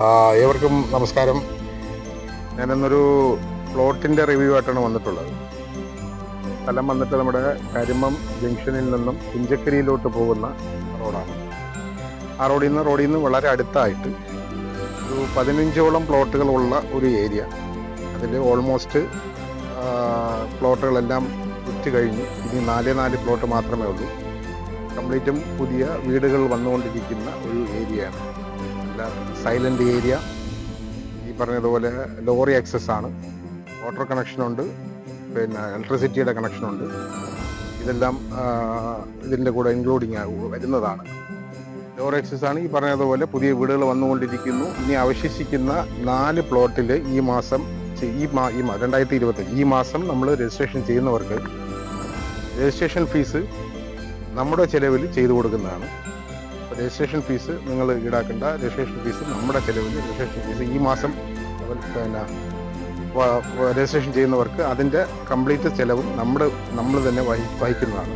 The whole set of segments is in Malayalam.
ഏവർക്കും നമസ്കാരം. ഞാനിന്നൊരു പ്ലോട്ടിന്റെ റിവ്യൂ ആയിട്ടാണ് വന്നിട്ടുള്ളത്. സ്ഥലം വന്നിട്ട് നമ്മുടെ കരിമം ജംഗ്ഷനിൽ നിന്നും കുഞ്ചക്കരിയിലോട്ട് പോകുന്ന റോഡാണ്. ആ റോഡിൽ നിന്ന് റോഡിൽ നിന്ന് വളരെ അടുത്തായിട്ട് ഒരു പതിനഞ്ചോളം പ്ലോട്ടുകളുള്ള ഒരു ഏരിയ. അതിൽ ഓൾമോസ്റ്റ് പ്ലോട്ടുകളെല്ലാം വിറ്റ് കഴിഞ്ഞു ഇനി നാല് നാല് പ്ലോട്ട് മാത്രമേ ഉള്ളൂ. കംപ്ലീറ്റും പുതിയ വീടുകൾ വന്നുകൊണ്ടിരിക്കുന്ന ഒരു ഏരിയയാണ്. സൈലന്റ് ഏരിയ ഈ പറഞ്ഞതുപോലെ ലോറി ആക്സസ് ആണ്. വാട്ടർ കണക്ഷൻ ഉണ്ട്. പിന്നെ ഇലക്ട്രിസിറ്റിയുടെ കണക്ഷൻ ഉണ്ട്. ഇതെല്ലാം ഇതിന്റെ കൂടെ ഇൻക്ലൂഡിങ് വരുന്നതാണ്. ലോറി ആക്സസ് ആണ്. ഈ പറഞ്ഞതുപോലെ പുതിയ വീടുകൾ വന്നുകൊണ്ടിരിക്കുന്നു. ഇനി അവശേഷിക്കുന്ന നാല് പ്ലോട്ടിൽ ഈ മാസം ഈ മാ ഈ രണ്ടായിരത്തി ഇരുപത്തി ഈ മാസം നമ്മൾ രജിസ്ട്രേഷൻ ചെയ്യുന്നവർക്ക് രജിസ്ട്രേഷൻ ഫീസ് നമ്മുടെ ചിലവിൽ ചെയ്തു കൊടുക്കുന്നതാണ്. രജിസ്ട്രേഷൻ ഫീസ് നിങ്ങൾ ഈടാക്കേണ്ട. രജിസ്ട്രേഷൻ ഫീസ് നമ്മുടെ ചിലവിൽ രജിസ്ട്രേഷൻ ഫീസ് ഈ മാസം പിന്നെ രജിസ്ട്രേഷൻ ചെയ്യുന്നവർക്ക് അതിന്റെ കംപ്ലീറ്റ് ചിലവും നമ്മുടെ നമ്മൾ തന്നെ വഹി വഹിക്കുന്നതാണ്.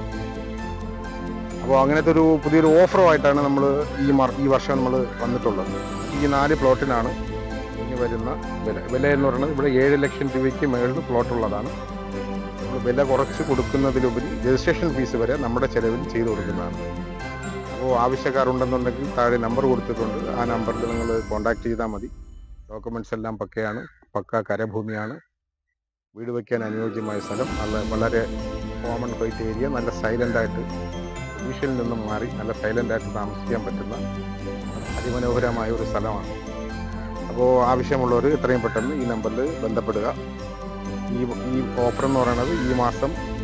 അപ്പോൾ അങ്ങനത്തെ ഒരു പുതിയൊരു ഓഫറുമായിട്ടാണ് നമ്മൾ ഈ ഈ വർഷം നമ്മൾ വന്നിട്ടുള്ളത്. ഈ നാല് പ്ലോട്ടിനാണ് ഇനി വരുന്ന വില. വില എന്ന് പറയുന്നത് ഇവിടെ ഏഴ് ലക്ഷം രൂപയ്ക്ക് മുകളിൽ പ്ലോട്ടുള്ളതാണ്. വില കുറച്ച് കൊടുക്കുന്നതിലുപരി രജിസ്ട്രേഷൻ ഫീസ് വരെ നമ്മുടെ ചിലവിൽ ചെയ്തു കൊടുക്കുന്നതാണ്. ആവശ്യക്കാരുണ്ടെന്നുണ്ടെങ്കിൽ താഴെ നമ്പർ കൊടുത്തിട്ടുണ്ട്. ആ നമ്പറിൽ നിങ്ങൾ കോൺടാക്ട് ചെയ്താൽ മതി. ഡോക്യുമെന്റ്സ് എല്ലാം പക്കയാണ്. പക്ക കരഭൂമിയാണ്. വീട് വയ്ക്കാൻ അനുയോജ്യമായ സ്ഥലം. നല്ല വളരെ കോമൺ ഹൈറ്റ് ഏരിയ നല്ല സൈലന്റായിട്ട് പൊല്യൂഷനിൽ നിന്നും മാറി നല്ല സൈലന്റായിട്ട് താമസിക്കാൻ പറ്റുന്ന അതിമനോഹരമായ ഒരു സ്ഥലമാണ്. അപ്പോൾ ആവശ്യമുള്ളവർ എത്രയും പെട്ടെന്ന് ഈ നമ്പറിൽ ബന്ധപ്പെടുക. ഈ ഈ ഓഫർ എന്ന് പറയുന്നത് ഈ മാസം